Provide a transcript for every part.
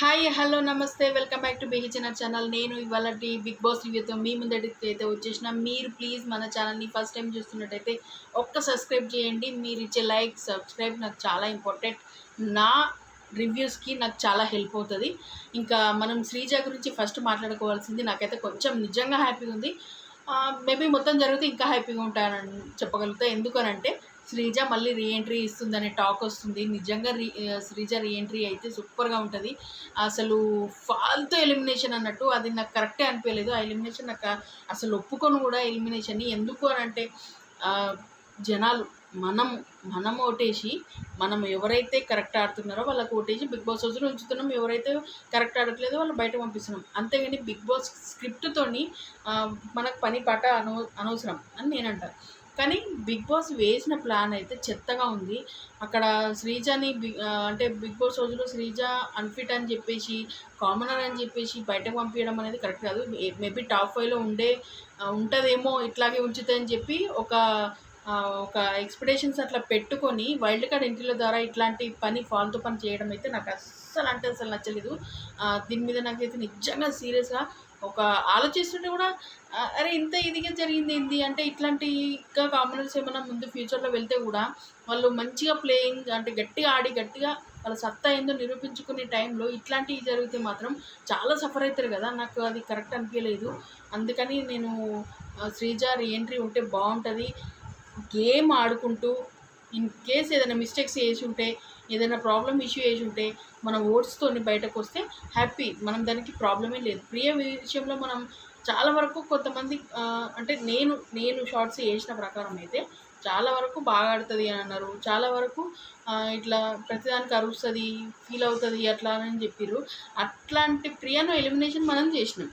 Hi hello నమస్తే. Welcome back to BHNR channel. నేను ఇవాళ బిగ్ బాస్ రివ్యూతో మీ ముందడికి అయితే వచ్చేసిన. మీరు ప్లీజ్ మన ఛానల్ని ఫస్ట్ టైం చూస్తున్నట్టయితే ఒక్క సబ్స్క్రైబ్ చేయండి. మీరు ఇచ్చే లైక్ సబ్స్క్రైబ్ నాకు చాలా ఇంపార్టెంట్. నా రివ్యూస్కి నాకు చాలా హెల్ప్ అవుతుంది. ఇంకా మనం శ్రీజ గురించి ఫస్ట్ మాట్లాడుకోవాల్సింది నాకైతే కొంచెం నిజంగా హ్యాపీగా ఉంది. మేబీ మొత్తం జరిగితే ఇంకా హ్యాపీగా ఉంటానని చెప్పగలుగుతా. ఎందుకనంటే శ్రీజ మళ్ళీ రీఎంట్రీ ఇస్తుందనే టాక్ వస్తుంది. నిజంగా రీ శ్రీజ రీఎంట్రీ అయితే సూపర్గా ఉంటుంది. అసలు ఫాల్తూ ఎలిమినేషన్ అన్నట్టు అది నాకు కరెక్టే అనిపించలేదు ఆ ఎలిమినేషన్ నాకు అసలు ఒప్పుకొని కూడా ఎలిమినేషన్ని ఎందుకు అని అంటే జనాలు మనం మనం ఓటేసి మనం ఎవరైతే కరెక్ట్ ఆడుతున్నారో వాళ్ళకి ఓటేసి బిగ్ బాస్ రోజులు ఉంచుతున్నాం. ఎవరైతే కరెక్ట్ ఆడట్లేదో వాళ్ళు బయట పంపిస్తున్నాం. అంతేగాని బిగ్ బాస్ స్క్రిప్ట్తోని మనకు పని పాట అనవ అనవసరం అని నేను అంటాను కానీ బిగ్ బాస్ వేసిన ప్లాన్ అయితే చెత్తగా ఉంది. అక్కడ శ్రీజని బి- అంటే బిగ్ బాస్ రోజులో శ్రీజ అన్ఫిట్ అని చెప్పేసి కామనర్ అని చెప్పేసి బయటకు పంపించడం అనేది కరెక్ట్ కాదు. మేబీ టాప్ ఫైవ్లో ఉండే ఉంటుందేమో ఇట్లాగే ఉంచుతాయని చెప్పి ఒక ఒక ఎక్స్పెక్టేషన్స్ అట్లా పెట్టుకొని వైల్డ్ కార్డ్ ఎంట్రీల ద్వారా ఇట్లాంటి పని ఫాల్తూ పని చేయడం అయితే నాకు అస్సలు అంటే అసలు నచ్చలేదు. దీని మీద నాకైతే నిజంగా సీరియస్గా ఒక ఆలోచిస్తుంటే కూడా అరే ఇంత ఇదిగా జరిగింది ఏంది? అంటే ఇట్లాంటి ఇంకా కామనర్స్ ఏమైనా ముందు ఫ్యూచర్లో వెళ్తే కూడా వాళ్ళు మంచిగా ప్లేయింగ్ అంటే గట్టిగా ఆడి గట్టిగా వాళ్ళ సత్తా ఏందో నిరూపించుకునే టైంలో ఇట్లాంటివి జరిగితే మాత్రం చాలా సఫర్ అవుతారు కదా. నాకు అది కరెక్ట్ అనిపించలేదు అందుకని నేను ఆ, శ్రీజ రీఎంట్రీ ఉంటే బాగుంటుంది. గేమ్ ఆడుకుంటూ ఇన్ కేస్ ఏదైనా మిస్టేక్స్ చేసి ఉంటే ఏదైనా ప్రాబ్లం ఇష్యూ చేసి ఉంటే మన ఓట్స్తో బయటకు వస్తే హ్యాపీ మనం దానికి ప్రాబ్లమే లేదు. ప్రియ విషయంలో మనం చాలా వరకు కొంతమంది అంటే నేను నేను షార్ట్స్ వేసిన ప్రకారం అయితే చాలా వరకు బాగా ఆడుతుంది అని అన్నారు. చాలా వరకు ఇట్లా ప్రతిదానికి అరుస్తుంది ఫీల్ అవుతుంది అట్లా అని చెప్పారు అట్లాంటి ప్రియను ఎలిమినేషన్ మనం చేసినాం.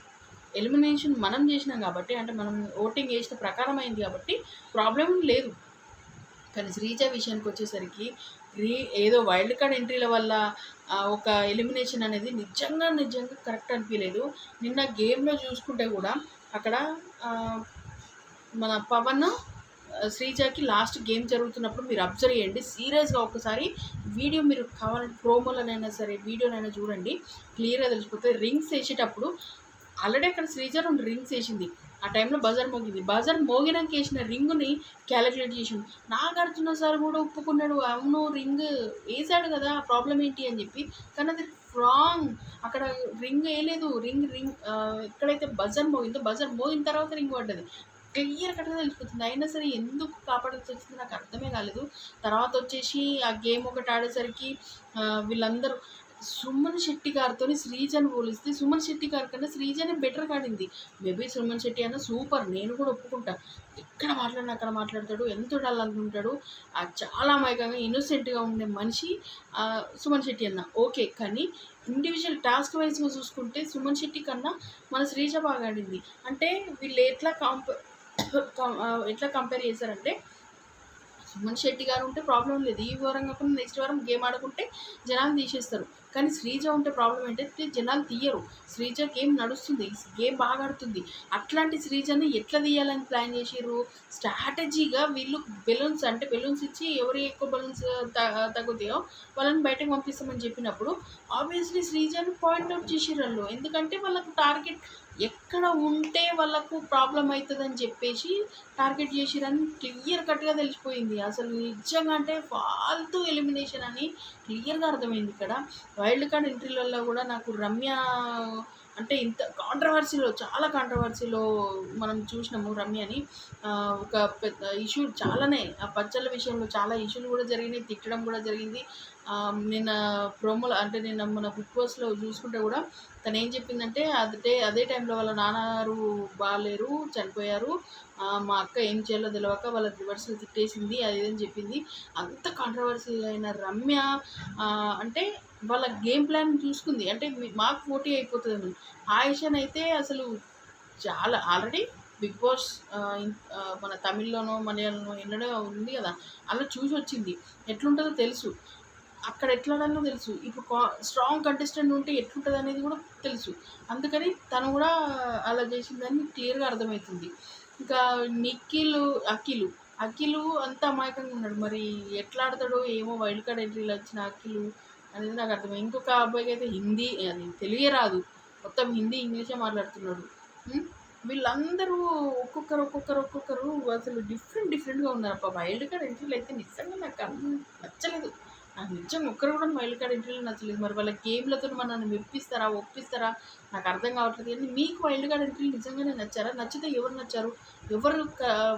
ఎలిమినేషన్ మనం చేసినాం కాబట్టి అంటే మనం ఓటింగ్ వేసిన ప్రకారం అయింది కాబట్టి ప్రాబ్లం లేదు. కానీ శ్రీజ విషయానికి వచ్చేసరికి రీ ఏదో వైల్డ్ కార్డ్ ఎంట్రీల వల్ల ఒక ఎలిమినేషన్ అనేది నిజంగా నిజంగా కరెక్ట్ అనిపించలేదు నిన్న గేమ్లో చూసుకుంటే కూడా అక్కడ మన పవన్ శ్రీజాకి లాస్ట్ గేమ్ జరుగుతున్నప్పుడు మీరు అబ్జర్వ్ చేయండి. సీరియస్గా ఒకసారి వీడియో మీరు కావాలంటే ప్రోమోలనైనా సరే వీడియోనైనా చూడండి. క్లియర్గా తెలిసిపోతే రింగ్స్ వేసేటప్పుడు ఆల్రెడీ అక్కడ శ్రీజ రెండు రింగ్స్ వేసింది. ఆ టైంలో బజార్ మోగింది. బజార్ మోగినాక వేసిన రింగ్ని క్యాలిక్యులేట్ చేసిండు. నాగార్జున సార్ కూడా ఒప్పుకున్నాడు. అవును రింగ్ వేసాడు కదా ప్రాబ్లం ఏంటి అని చెప్పి. కానీ అది రాంగ్ అక్కడ రింగ్ వేయలేదు. రింగ్ రింగ్ ఎక్కడైతే బజర్ మోగిందో బజర్ మోగిన తర్వాత రింగ్ పడ్డది. క్లియర్ కట్గా తెలిసిపోతుంది. అయినా సరే ఎందుకు కాపాడాల్సి వచ్చింది నాకు అర్థమే కాలేదు. తర్వాత వచ్చేసి ఆ గేమ్ ఒకటి ఆడేసరికి వీళ్ళందరూ సుమన్ శెట్టి గారితో శ్రీజని పోలిస్తే సుమన్ శెట్టి గారి కన్నా శ్రీజనే బెటర్ ఆడింది మేబీ సుమన్ శెట్టి అన్న సూపర్ నేను కూడా ఒప్పుకుంటా. ఎక్కడ మాట్లాడినా అక్కడ మాట్లాడతాడు ఎంత ఉండాలనుకుంటాడు ఆ చాలా మైకంగా ఇన్నోసెంట్గా ఉండే మనిషి సుమన్ శెట్టి అన్న. ఓకే కానీ ఇండివిజువల్ టాస్క్ వైజ్గా చూసుకుంటే సుమన్ శెట్టి కన్నా మన శ్రీజ బాగా ఆడింది. అంటే వీళ్ళు ఎట్లా కాంప ఎట్లా కంపేర్ చేశారంటే సుమన్ శెట్టి గారు ఉంటే ప్రాబ్లం లేదు. ఈ వారం కాకుండా నెక్స్ట్ వారం గేమ్ ఆడుకుంటే జనాలు తీసేస్తారు. కానీ శ్రీజ ఉంటే ప్రాబ్లం ఏంటంటే జనాలు తీయరు. శ్రీజ గేమ్ నడుస్తుంది. గేమ్ బాగా ఆడుతుంది. అట్లాంటి శ్రీజని ఎట్లా తీయాలని ప్లాన్ చేసిర్రు? స్ట్రాటజీగా వీళ్ళు బెలూన్స్ అంటే బెలూన్స్ ఇచ్చి ఎవరు ఎక్కువ బెలూన్స్ తగ్గుతాయో వాళ్ళని బయటకు పంపిస్తామని చెప్పినప్పుడు ఆబ్వియస్లీ శ్రీజని పాయింట్అవుట్ చేసిర్రు వాళ్ళు. ఎందుకంటే వాళ్ళకు టార్గెట్ ఎక్కడ ఉంటే వాళ్ళకు ప్రాబ్లం అవుతుందని చెప్పేసి టార్గెట్ చేసిరని క్లియర్ కట్గా తెలిసిపోయింది. అసలు నిజంగా అంటే ఫాల్తూ ఎలిమినేషన్ అని క్లియర్గా అర్థమైంది ఇక్కడ. వైల్డ్ కార్డ్ ఎంట్రీలలో కూడా నాకు రమ్య అంటే ఇంత కాంట్రవర్సీలో చాలా కాంట్రవర్సీలో మనం చూసినాము రమ్యని ఒక పెద్ద ఇష్యూ చాలానే ఆ పచ్చళ్ళ విషయంలో చాలా ఇష్యూలు కూడా జరిగినాయి తిట్టడం కూడా జరిగింది. నిన్న ప్రోమోలో అంటే నిన్న మన బిగ్ బాస్లో చూసుకుంటే కూడా తను ఏం చెప్పిందంటే అదే అదే టైంలో వాళ్ళ నాన్నగారు బాగాలేరు చనిపోయారు. మా అక్క ఏం చేయాలో తెలియక వాళ్ళ రివర్స్లో తిట్టేసింది అది అని చెప్పింది. అంత కాంట్రవర్సీ అయిన రమ్య అంటే వాళ్ళ గేమ్ ప్లాన్ చూసుకుంది. అంటే మాకు పోటీ అయిపోతుంది ఆయుషన్ అయితే అసలు చాలా ఆల్రెడీ బిగ్ బాస్ మన తమిళ్ళోనో మలయాళంలో ఎన్నడో ఉంది కదా అలా చూసి వచ్చింది. ఎట్లుంటుందో తెలుసు. అక్కడ ఎట్లా తెలుసు. ఇప్పుడు కా- స్ట్రాంగ్ కంటెస్టెంట్ ఉంటే ఎట్లుంటుంది అనేది కూడా తెలుసు. అందుకని తను కూడా అలా చేసిందని క్లియర్గా అర్థమవుతుంది. ఇంకా నిఖిల్ అఖిలు. అఖిలు అంత అమాయకంగా ఉన్నాడు. మరి ఎట్లా ఆడతాడో ఏమో వైల్డ్ కార్డ్ ఎంట్రీలు వచ్చిన అఖిలు అని నాకు అర్థం ఇంకొక అబ్బాయికి అయితే హిందీ అది తెలియ రాదు మొత్తం హిందీ ఇంగ్లీషే మాట్లాడుతున్నాడు. వీళ్ళందరూ ఒక్కొక్కరు ఒక్కొక్కరు ఒక్కొక్కరు అసలు డిఫరెంట్ డిఫరెంట్గా ఉన్నారు అప్ప వైల్డ్ కార్డ్ ఎంట్రీలు అయితే నిజంగా నాకు నచ్చలేదు. నాకు నిజంగా ఒక్కరు కూడా వైల్డ్ కార్డ్ ఎంట్రీలు నచ్చలేదు. మరి వాళ్ళ గేమ్లతో మనల్ని మెప్పిస్తారా ఒప్పిస్తారా? నాకు అర్థం కావట్లేదు. కానీ మీకు వైల్డ్ కార్డ్ ఎంట్రీలు నిజంగానే నచ్చారా? నచ్చితే ఎవరు నచ్చారు? ఎవరు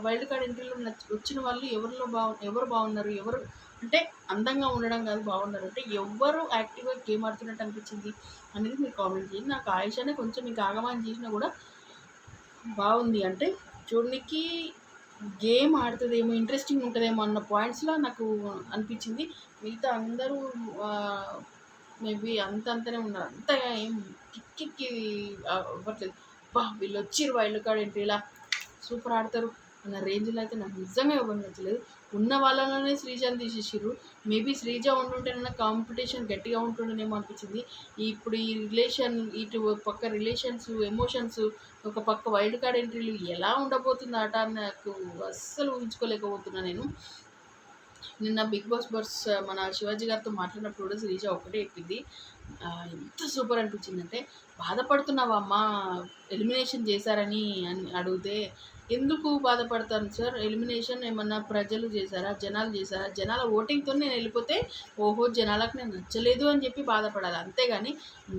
వైల్డ్ కార్డ్ ఎంట్రీలో నచ్చ వచ్చిన వాళ్ళు ఎవరిలో బాగు ఎవరు బాగున్నారు ఎవరు అంటే అందంగా ఉండడం కాదు బాగున్నారు అంటే ఎవరు యాక్టివ్గా గేమ్ ఆడుతున్నట్టు అనిపించింది అనేది మీరు కామెంట్ చేయండి. నాకు ఆయుషనే కొంచెం మీకు ఆగమానం చేసినా కూడా బాగుంది. అంటే చూడడానికి గేమ్ ఆడుతుందేమో ఇంట్రెస్టింగ్ ఉంటుందేమో అన్న పాయింట్స్లో నాకు అనిపించింది. మిగతా అందరూ మేబీ అంత అంతనే ఉన్నారు. అంతగా ఏం కిక్కి అవ్వట్లేదు. బా వీళ్ళు వచ్చిర్రు వైల్డ్ కార్డ్ ఇలా సూపర్ ఆడతారు అన్న రేంజ్లో అయితే నాకు నిజంగా ఇవ్వడం నచ్చలేదు. ఉన్న వాళ్ళలోనే శ్రీజాని తీసేసిర్రు. మేబీ శ్రీజ ఉండుంటేనైనా కాంపిటీషన్ గట్టిగా ఉంటుండేనేమో అనిపించింది. ఇప్పుడు ఈ రిలేషన్ ఇటు పక్క రిలేషన్స్ ఎమోషన్స్ ఒక పక్క వైల్డ్ కార్డ్ ఎంట్రీలు ఎలా ఉండబోతుంది ఆట నాకు అస్సలు ఊహించుకోలేకపోతున్నా నేను. నిన్న బిగ్ బాస్ బర్స్ మన శివాజీ గారితో మాట్లాడినప్పుడు కూడా శ్రీజ ఒకటే చెప్పింది. ఎంత సూపర్ అనిపించిందంటే బాధపడుతున్నావా అమ్మా ఎలిమినేషన్ చేశారని అని అడిగితే ఎందుకు బాధపడతాను సార్? ఎలిమినేషన్ ఏమన్నా ప్రజలు చేశారా? జనాలు చేశారా? జనాల ఓటింగ్తో నేను వెళ్ళిపోతే ఓహో జనాలకు నేను నచ్చలేదు అని చెప్పి బాధపడాలి. అంతేగాని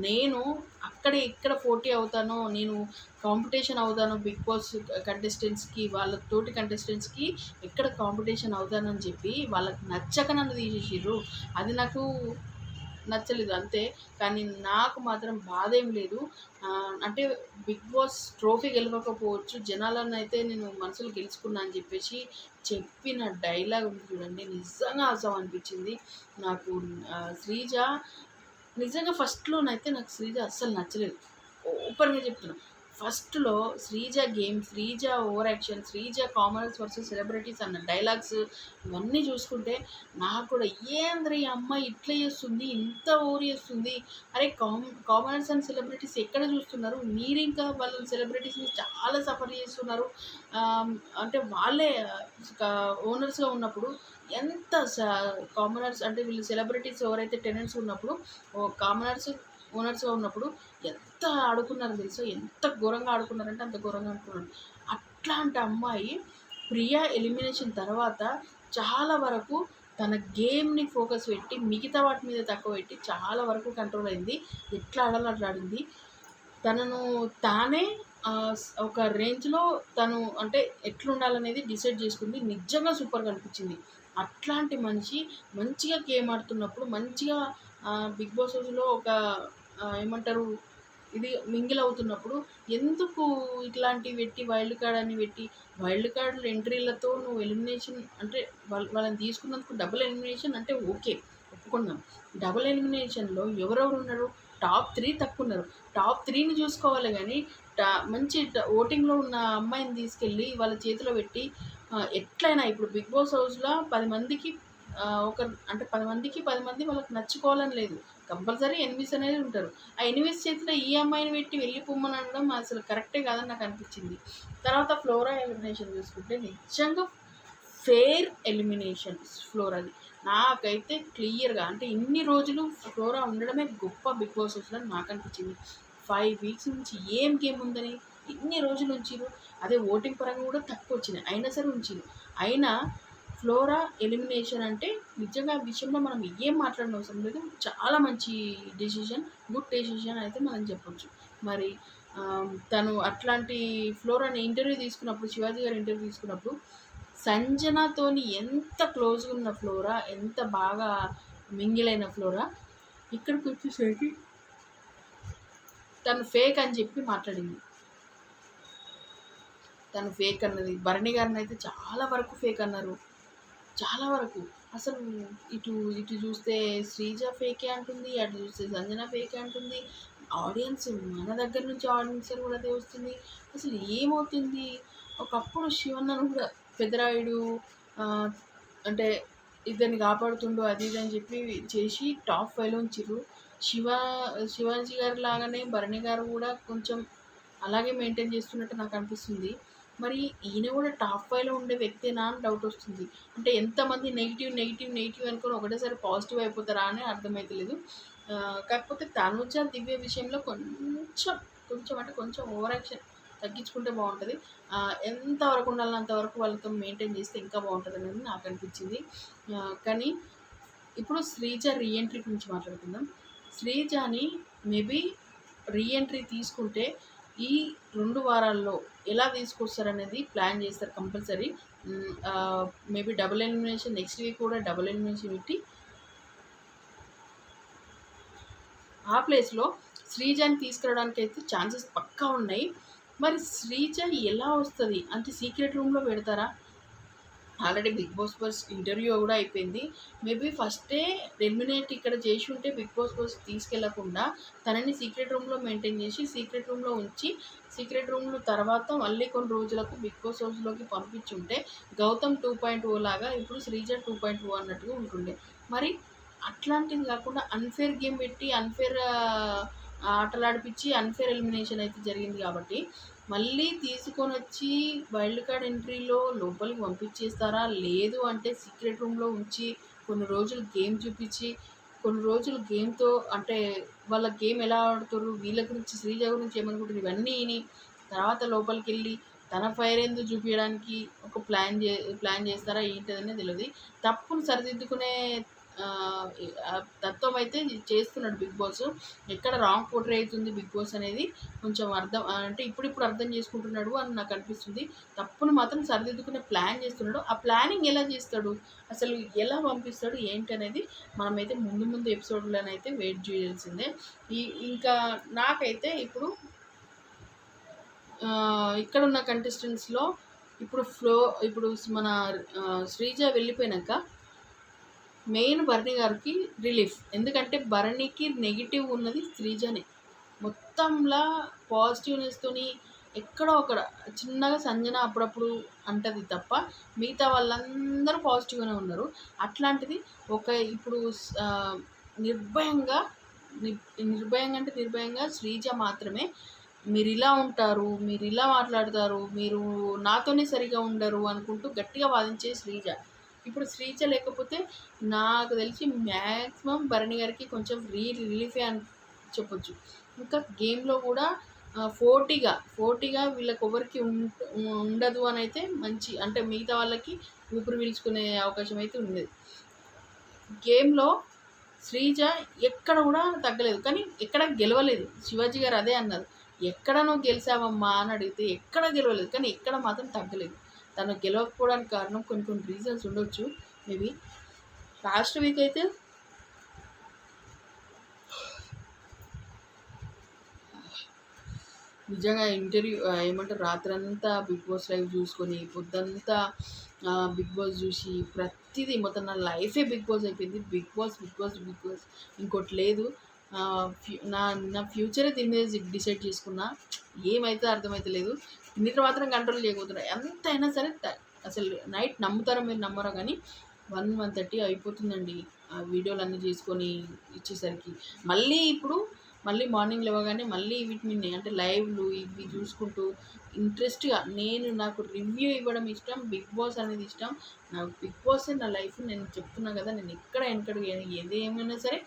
నేను అక్కడ ఎక్కడ పోటీ అవుతానో నేను కాంపిటీషన్ అవుతాను బిగ్ బాస్ కంటెస్టెంట్స్కి వాళ్ళ తోటి కంటెస్టెంట్స్కి ఎక్కడ కాంపిటీషన్ అవుతానని చెప్పి వాళ్ళకి నచ్చక నన్ను తీసేసిర్రు. అది నాకు నచ్చలేదు అంతే. కానీ నాకు మాత్రం బాధ ఏం లేదు అంటే బిగ్ బాస్ ట్రోఫీ గెలవకపోవచ్చు జనాలను అయితే నేను మనసులు గెలుచుకున్నా అని చెప్పేసి చెప్పిన డైలాగ్ ఉంది చూడండి నిజంగా అసం అనిపించింది. నాకు శ్రీజ నిజంగా ఫస్ట్లోనైతే నాకు శ్రీజ అస్సలు నచ్చలేదు. ఓపెన్గా చెప్తున్నా. ఫస్ట్లో Sreeja game Sreeja over action Sreeja commoners versus celebrities అన్న డైలాగ్స్ ఇవన్నీ చూసుకుంటే నాకు కూడా ఏంద్ర ఈ అమ్మాయి ఇట్లా చేస్తుంది ఇంత ఓవర్ చేస్తుంది? అరే కామ్ కామనర్స్ అండ్ సెలబ్రిటీస్ ఎక్కడ చూస్తున్నారు? మీరు ఇంకా వాళ్ళ సెలబ్రిటీస్ని చాలా సఫర్ చేస్తున్నారు. అంటే వాళ్ళే ఓనర్స్గా ఉన్నప్పుడు ఎంత కామనర్స్ అంటే వీళ్ళు సెలబ్రిటీస్ ఎవరైతే టెనెంట్స్ ఉన్నప్పుడు కామనర్స్ ఓనర్స్గా ఉన్నప్పుడు ఎంత ఆడుకున్నారో తెలుసో? ఎంత ఘోరంగా ఆడుకున్నారంటే అంత ఘోరంగా ఆడుకున్నారు. అట్లాంటి అమ్మాయి ప్రియా ఎలిమినేషన్ తర్వాత చాలా వరకు తన గేమ్ని ఫోకస్ పెట్టి మిగతా వాటి మీద తక్కువ పెట్టి చాలా వరకు కంట్రోల్ అయింది. ఎట్లా ఆడాలో అట్లా ఆడింది. తనను తానే ఒక రేంజ్లో తను అంటే ఎట్లుండాలనేది డిసైడ్ చేసుకుంది. నిజంగా సూపర్గా అనిపించింది. అట్లాంటి మనిషి మంచిగా గేమ్ ఆడుతున్నప్పుడు మంచిగా బిగ్ బాస్ హౌస్లో ఒక ఏమంటారు ఇది మింగిల్ అవుతున్నప్పుడు ఎందుకు ఇట్లాంటివి పెట్టి వైల్డ్ కార్డ్ అని పెట్టి వైల్డ్ కార్డ్ ఎంట్రీలతో నువ్వు ఎలిమినేషన్ అంటే వాళ్ళ వాళ్ళని తీసుకున్నందుకు డబుల్ ఎలిమినేషన్ అంటే ఓకే ఒప్పుకున్నాం. డబుల్ ఎలిమినేషన్లో ఎవరెవరు ఉన్నారు? టాప్ త్రీ తక్కువ ఉన్నారు టాప్ త్రీని చూసుకోవాలి కానీ టా మంచి ఓటింగ్లో ఉన్న అమ్మాయిని తీసుకెళ్ళి వాళ్ళ చేతిలో పెట్టి ఎట్లయినా ఇప్పుడు బిగ్ బాస్ హౌస్లో పది మందికి ఒక అంటే పది మందికి పది మంది వాళ్ళకి నచ్చుకోవాలని లేదు. కంపల్సరీ ఎనిమిస్ అనేది ఉంటారు. ఆ ఎనిమిస్ చేతిలో ఈ అమ్మాయిని పెట్టి వెళ్ళిపోమ్మని అనడం అసలు కరెక్టే కాదని నాకు అనిపించింది. తర్వాత ఫ్లోరా ఎలిమినేషన్ చూసుకుంటే నిజంగా ఫెయిర్ ఎలిమినేషన్ ఫ్లోరాది నాకైతే క్లియర్గా అంటే ఇన్ని రోజులు ఫ్లోరా ఉండడమే గొప్ప బిగ్ బాస్ హౌస్లో నాకు అనిపించింది. ఫైవ్ వీక్స్ నుంచి ఏం గేమ్ ఉందని ఇన్ని రోజులు ఉంచిరు అదే ఓటింగ్ పరంగా కూడా తక్కువ వచ్చినాయి. అయినా సరే ఉంచింది అయినా ఫ్లోరా ఎలిమినేషన్ అంటే నిజంగా విషయంలో మనం ఏం మాట్లాడిన అవసరం లేదు. చాలా మంచి డెసిషన్ గుడ్ డెసిషన్ అయితే మనం చెప్పొచ్చు. మరి తను అట్లాంటి ఫ్లోరాని ఇంటర్వ్యూ తీసుకున్నప్పుడు శివాజీ గారు ఇంటర్వ్యూ తీసుకున్నప్పుడు సంజనతోని ఎంత క్లోజ్గా ఉన్న ఫ్లోరా ఎంత బాగా మింగిలైన ఫ్లోరా ఇక్కడికి వచ్చేసరికి తను ఫేక్ అని చెప్పి మాట్లాడింది. తను ఫేక్ అన్నది. భరణి గారిని అయితే చాలా వరకు ఫేక్ అన్నారు. చాలా వరకు. అసలు ఇటు ఇటు చూస్తే శ్రీజ ఫేకే అంటుంది అటు చూస్తే సంజన ఫేకే అంటుంది. ఆడియన్స్ మన దగ్గర నుంచి ఆడియన్స్ కూడా అదే వస్తుంది అసలు ఏమవుతుంది? ఒకప్పుడు శివన్నను కూడా పెదరాయుడు అంటే ఇద్దరిని కాపాడుతుండు అది ఇది అని చెప్పి చేసి టాప్ ఫైవ్లో ఉంచిర్రు. శివ శివాజీ గారి లాగానే భరణి గారు కూడా కొంచెం అలాగే మెయింటైన్ చేస్తున్నట్టు నాకు అనిపిస్తుంది. మరి ఈయన కూడా టాప్ ఫైవ్లో ఉండే వ్యక్తేనా అని డౌట్ వస్తుంది. అంటే ఎంతమంది నెగిటివ్ నెగిటివ్ నెగిటివ్ అనుకుని ఒకటేసారి పాజిటివ్ అయిపోతారా అని అర్థమవుతలేదు ఆ, కాకపోతే తనుజ దివ్య విషయంలో కొంచెం కొంచెం అంటే కొంచెం ఓవర్ యాక్షన్ తగ్గించుకుంటే బాగుంటుంది. ఎంతవరకు ఉండాలో అంతవరకు వాళ్ళతో మెయింటైన్ చేస్తే ఇంకా బాగుంటుంది అనేది నాకు అనిపించింది. కానీ ఇప్పుడు శ్రీజ రీఎంట్రీ గురించి మాట్లాడుకుందాం. శ్రీజని మేబీ రీఎంట్రీ తీసుకుంటే ఈ రెండు వారాల్లో ఎలా తీసుకొస్తారనేది ప్లాన్ చేస్తారు compulsory. Maybe double elimination next week కూడా డబుల్ ఎలిమినేషన్ పెట్టి ఆ ప్లేస్లో శ్రీజాని తీసుకురావడానికి అయితే ఛాన్సెస్ పక్కా ఉన్నాయి. మరి శ్రీజ ఎలా వస్తుంది? అంటే సీక్రెట్ రూమ్లో పెడతారా? Already big boss buzz interview కూడా అయిపోయింది. మేబీ ఫస్టే రెమినేట్ ఇక్కడ చేసి ఉంటే బిగ్ బాస్ బస్ తీసుకెళ్ళకుండా తనని సీక్రెట్ రూమ్లో మెయింటైన్ చేసి సీక్రెట్ రూమ్లో ఉంచి సీక్రెట్ రూమ్లో తర్వాత మళ్ళీ కొన్ని రోజులకు బిగ్ బాస్ హౌస్లోకి పంపించుంటే గౌతమ్ టూ పాయింట్ ఓ లాగా ఇప్పుడు శ్రీజ టూ పాయింట్ ఓ అన్నట్టుగా ఉంటుండే. మరి అట్లాంటిది కాకుండా అన్ఫేర్ గేమ్ పెట్టి అన్ఫేర్ ఆటలాడిపించి అన్ఫేర్ ఎలిమినేషన్ అయితే జరిగింది కాబట్టి మళ్ళీ తీసుకొని వచ్చి వైల్డ్ కార్డ్ ఎంట్రీలో లోపలికి పంపించేస్తారా? లేదు అంటే సీక్రెట్ రూమ్లో ఉంచి కొన్ని రోజులు గేమ్ చూపించి కొన్ని రోజులు గేమ్తో అంటే వాళ్ళ గేమ్ ఎలా ఆడుతారు? వీళ్ళ గురించి శ్రీజ గురించి ఏమనుకుంటారు ఇవన్నీ విని తర్వాత లోపలికి వెళ్ళి తన ఫైర్ ఎందుకు చూపించడానికి ఒక ప్లాన్ చే ప్లాన్ చేస్తారా ఏంటనేది తెలియదు తప్పును సరిదిద్దుకునే తత్వం అయితే చేస్తున్నాడు బిగ్ బాస్. ఎక్కడ రాంగ్ పోర్ట్రే అవుతుంది బిగ్ బాస్ అనేది కొంచెం అర్థం అంటే ఇప్పుడిప్పుడు అర్థం చేసుకుంటున్నాడు అని నాకు అనిపిస్తుంది. తప్పును మాత్రం సరిదిద్దుకునే ప్లాన్ చేస్తున్నాడు. ఆ ప్లానింగ్ ఎలా చేస్తాడు? అసలు ఎలా పంపిస్తాడు? ఏంటి అనేది మనమైతే ముందు ముందు ఎపిసోడ్లోనైతే వెయిట్ చేయాల్సిందే. ఈ ఇంకా నాకైతే ఇప్పుడు ఇక్కడ ఉన్న కంటెస్టెంట్స్లో ఇప్పుడు ఫ్లో ఇప్పుడు మన శ్రీజ వెళ్ళిపోయినాక మెయిన్ భరణి గారికి రిలీఫ్. ఎందుకంటే భరణికి నెగిటివ్ ఉన్నది శ్రీజనే. మొత్తంలా పాజిటివ్నెస్తోని ఎక్కడో అక్కడ చిన్నగా సంజన అప్పుడప్పుడు అంటది తప్ప మిగతా వాళ్ళందరూ పాజిటివ్గానే ఉన్నారు. అట్లాంటిది ఒక ఇప్పుడు నిర్భయంగా నిర్భయంగా అంటే నిర్భయంగా శ్రీజ మాత్రమే మీరు ఇలా ఉంటారు మీరు ఇలా మాట్లాడతారు మీరు నాతోనే సరిగా ఉండరు అనుకుంటూ గట్టిగా వాదించే శ్రీజ. ఇప్పుడు శ్రీజ లేకపోతే నాకు తెలిసి మ్యాక్సిమం భరణి గారికి కొంచెం రీ రిలీఫే అని చెప్పొచ్చు. ఇంకా గేమ్లో కూడా ఫోర్టీగా ఫోర్టీగా వీళ్ళకి ఎవరికి ఉండదు అని అయితే మంచి అంటే మిగతా వాళ్ళకి ఊపిరి పీల్చుకునే అవకాశం అయితే ఉండేది గేమ్లో శ్రీజ ఎక్కడ కూడా తగ్గలేదు. కానీ ఎక్కడ గెలవలేదు. శివాజీ గారు అదే అన్నారు. ఎక్కడ నువ్వు గెలిచావమ్మా అని అడిగితే ఎక్కడ గెలవలేదు. కానీ ఎక్కడ మాత్రం తగ్గలేదు. తను గెలవకపోవడానికి కారణం కొన్ని కొన్ని రీజన్స్ ఉండొచ్చు. మేబీ లాస్ట్ వీక్ అయితే నిజంగా ఇంటర్వ్యూ ఏమంటారు రాత్రంతా బిగ్ బాస్ లైవ్ చూసుకొని పొద్దంతా బిగ్ బాస్ చూసి ప్రతిదీ మొత్తం నా లైఫే బిగ్ బాస్ అయిపోయింది. Big boss big boss big boss. ఇంకోటి లేదు. నా నా ఫ్యూచరే దీని మీద డిసైడ్ చేసుకున్నా. ఏమైతే అర్థమైతే లేదు. నిద్ర మాత్రం కంట్రోల్ చేయకపోతున్నారు. ఎంత అయినా సరే అసలు నైట్ నమ్ముతారో మీరు నమ్మరో కానీ వన్ వన్ థర్టీ అయిపోతుందండి ఆ వీడియోలు అన్నీ చేసుకొని ఇచ్చేసరికి. మళ్ళీ ఇప్పుడు మళ్ళీ మార్నింగ్ లేవగానే మళ్ళీ వీటిని అంటే లైవ్లు ఇవి చూసుకుంటూ ఇంట్రెస్ట్గా నేను నాకు రివ్యూ ఇవ్వడం ఇష్టం బిగ్ బాస్ అనేది ఇష్టం. నాకు బిగ్ బాస్ నా లైఫ్ నేను చెప్తున్నా కదా నేను ఎక్కడ వెనకడు ఏది ఏమైనా సరే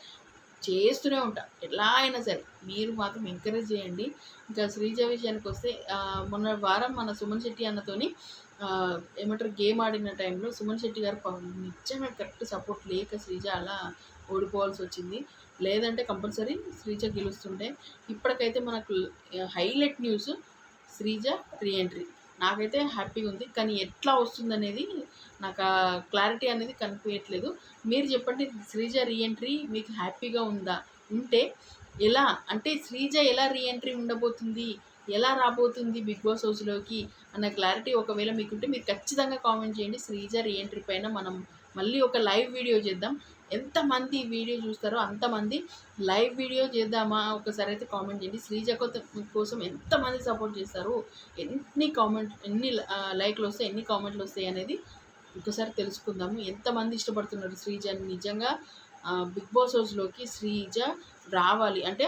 చేస్తూనే ఉంటా. ఎలా అయినా సరే మీరు మాత్రం ఎంకరేజ్ చేయండి. ఇంకా శ్రీజ విషయానికి వస్తే మొన్న వారం మన సుమన్ శెట్టి అన్నతోని ఏమంటారు గేమ్ ఆడిన టైంలో సుమన్ శెట్టి గారు నిజంగా కరెక్ట్ సపోర్ట్ లేక శ్రీజ అలా ఓడిపోవాల్సి వచ్చింది. లేదంటే కంపల్సరీ శ్రీజ గెలుస్తుండే ఇప్పటికైతే మనకు హైలైట్ న్యూస్ శ్రీజ రీఎంట్రీ నాకైతే హ్యాపీగా ఉంది. కానీ ఎట్లా వస్తుందనేది నాకు ఆ క్లారిటీ అనేది కనిపించట్లేదు. మీరు చెప్పండి శ్రీజ రీఎంట్రీ మీకు హ్యాపీగా ఉందా? ఉంటే ఎలా? అంటే శ్రీజ ఎలా రీఎంట్రీ ఉండబోతుంది? ఎలా రాబోతుంది బిగ్ బాస్ హౌస్లోకి? అన్న క్లారిటీ ఒకవేళ మీకుంటే మీరు ఖచ్చితంగా కామెంట్ చేయండి. శ్రీజ రీఎంట్రీ పైన మనం మళ్ళీ ఒక లైవ్ వీడియో చేద్దాం. ఎంతమంది వీడియో చూస్తారో అంతమంది లైవ్ వీడియో చేద్దామా? ఒకసారి అయితే కామెంట్ చేయండి. శ్రీజ కొత్త కోసం ఎంతమంది సపోర్ట్ చేస్తారు? ఎన్ని కామెంట్ ఎన్ని లైక్లు వస్తాయి ఎన్ని కామెంట్లు వస్తాయి అనేది ఒకసారి తెలుసుకుందాము. ఎంతమంది ఇష్టపడుతున్నారు శ్రీజని? నిజంగా బిగ్ బాస్ హౌస్లోకి శ్రీజ రావాలి. అంటే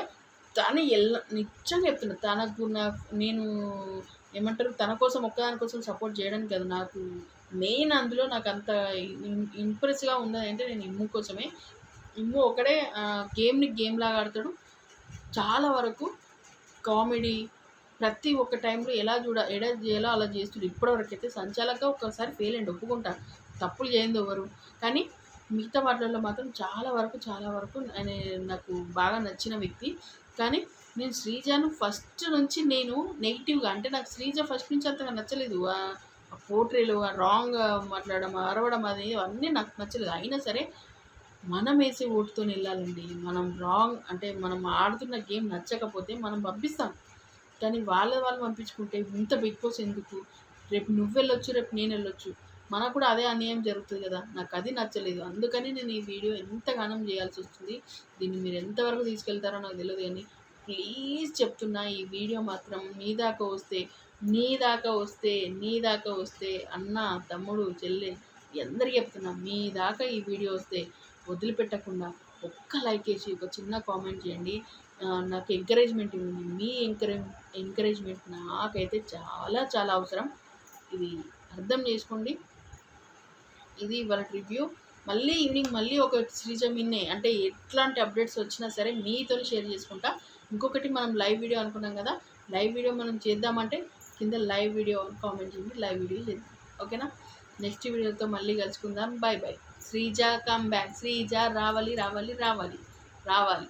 తను ఎల్ల నిజంగా చెప్తున్నా తనకు నా నేను ఏమంటారు తన కోసం ఒక్కదాని కోసం సపోర్ట్ చేయడానికి కదా. నాకు మెయిన్ అందులో నాకు అంత ఇంప్రెస్గా ఉన్నది అంటే నేను ఇమ్ము కోసమే. ఇమ్ము ఒకడే గేమ్ని గేమ్ లాగా ఆడతాడు. చాలా వరకు కామెడీ ప్రతి ఒక్క టైంలో ఎలా చూడ ఎలా చేయాలో అలా చేస్తుడు ఇప్పటివరకు అయితే సంచాలక ఒక్కసారి ఫెయిల్ అండి ఒప్పుకుంటా. తప్పులు చేయండి ఎవరు. కానీ మిగతా వాటిల్లో మాత్రం చాలా వరకు చాలా వరకు ఆయన నాకు బాగా నచ్చిన వ్యక్తి. కానీ నేను శ్రీజను ఫస్ట్ నుంచి నేను నెగిటివ్గా అంటే నాకు శ్రీజ ఫస్ట్ నుంచి అంతగా నచ్చలేదు. పోట్రీలు రాంగ్ మాట్లాడడం అరవడం అది అన్నీ నాకు నచ్చలేదు. అయినా సరే మనం వేసి ఓటుతో వెళ్ళాలండి. మనం రాంగ్ అంటే మనం ఆడుతున్న గేమ్ నచ్చకపోతే మనం పంపిస్తాం. కానీ వాళ్ళ వాళ్ళు పంపించుకుంటే ఇంత బిగ్ బాస్ ఎందుకు? రేపు నువ్వు వెళ్ళొచ్చు రేపు నేను వెళ్ళొచ్చు. మనకు కూడా అదే అన్యాయం జరుగుతుంది కదా. నాకు అది నచ్చలేదు. అందుకని నేను ఈ వీడియో ఎంతగానం చేయాల్సి వస్తుంది. దీన్ని మీరు ఎంతవరకు తీసుకెళ్తారో నాకు తెలియదు కానీ ప్లీజ్ చెప్తున్నా ఈ వీడియో మాత్రం మీ దాకా వస్తే నీ దాకా వస్తే నీ దాకా వస్తే అన్న తమ్ముడు చెల్లె అందరికీ చెప్తున్నా మీ దాకా ఈ వీడియో వస్తే వదిలిపెట్టకుండా ఒక్క లైక్ వేసి ఒక చిన్న కామెంట్ చేయండి. నాకు ఎంకరేజ్మెంట్ ఇవ్వండి. మీ ఎంకరేజ్ ఎంకరేజ్మెంట్ నాకైతే చాలా చాలా అవసరం. ఇది అర్థం చేసుకోండి. ఇది వాళ్ళ రివ్యూ మళ్ళీ ఈవినింగ్ మళ్ళీ ఒక శ్రీజ మిన్నే అంటే ఎట్లాంటి అప్డేట్స్ వచ్చినా సరే మీతో షేర్ చేసుకుంటా. ఇంకొకటి మనం లైవ్ వీడియో అనుకున్నాం కదా లైవ్ వీడియో మనం చేద్దామంటే కింద లైవ్ వీడియో కామెంట్ చేయండి. లైవ్ వీడియో చేద్దాం ఓకేనా? నెక్స్ట్ వీడియోతో మళ్ళీ కలుసుకుందాం. Bye bye Sreeja come back. Sreeja రావాలి రావాలి రావాలి. రావాలి.